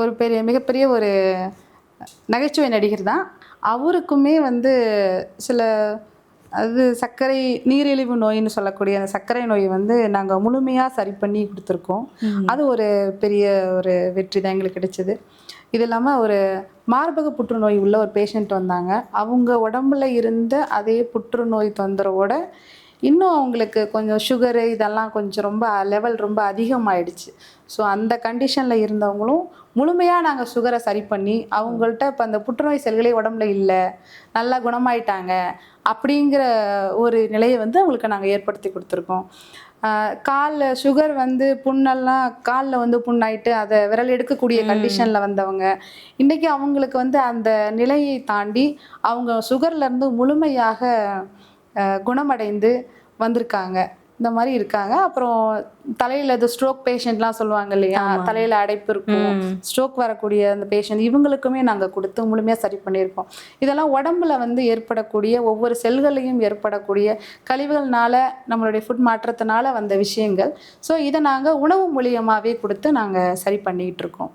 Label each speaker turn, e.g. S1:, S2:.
S1: ஒரு பெரிய மிகப்பெரிய ஒரு நகைச்சுவை நடிகர் தான். அவருக்குமே வந்து சில அது சர்க்கரை நீரிழிவு நோயின்னு சொல்லக்கூடிய அந்த சர்க்கரை நோய் வந்து நாங்கள் முழுமையாக சரி பண்ணி கொடுத்துருக்கோம். அது ஒரு பெரிய ஒரு வெற்றி தான் எங்களுக்கு கிடைச்சது. இது இல்லாமல் ஒரு மார்பக புற்றுநோய் உள்ள ஒரு பேஷண்ட் வந்தாங்க. அவங்க உடம்புல இருந்த அதே புற்றுநோய் தொந்தரவோட இன்னும் அவங்களுக்கு கொஞ்சம் சுகரு இதெல்லாம் கொஞ்சம் ரொம்ப லெவல் ரொம்ப அதிகமாயிடுச்சு. ஸோ அந்த கண்டிஷனில் இருந்தவங்களும் முழுமையாக நாங்கள் சுகரை சரி பண்ணி அவங்கள்ட்ட இப்போ அந்த புற்றுநோய் செல்களே உடம்புல இல்லை நல்லா குணமாயிட்டாங்க அப்படிங்கிற ஒரு நிலையை வந்து அவங்களுக்கு நாங்கள் ஏற்படுத்தி கொடுத்துருக்கோம். காலில் சுகர் வந்து புண்ணெல்லாம் காலில் வந்து புண்ணாயிட்டு அதை விரல் எடுக்கக்கூடிய கண்டிஷனில் வந்தவங்க இன்றைக்கி அவங்களுக்கு வந்து அந்த நிலையை தாண்டி அவங்க சுகர்லேருந்து முழுமையாக குணமடைந்து வந்திருக்காங்க. இந்த மாதிரி இருக்காங்க. அப்புறம் தலையில் இது ஸ்ட்ரோக் பேஷண்ட்லாம் சொல்லுவாங்க இல்லையா? தலையில் அடைப்பு இருக்கும். ஸ்ட்ரோக் வரக்கூடிய அந்த பேஷண்ட் இவங்களுக்குமே நாங்கள் கொடுத்து முழுமையாக சரி பண்ணியிருக்கோம். இதெல்லாம் உடம்புல வந்து ஏற்படக்கூடிய ஒவ்வொரு செல்களையும் ஏற்படக்கூடிய கழிவுகள்னால நம்மளுடைய ஃபுட் மாற்றத்தினால வந்த விஷயங்கள். ஸோ இதை நாங்கள் உணவு மூலியமாகவே கொடுத்து நாங்கள் சரி பண்ணிகிட்டு இருக்கோம்.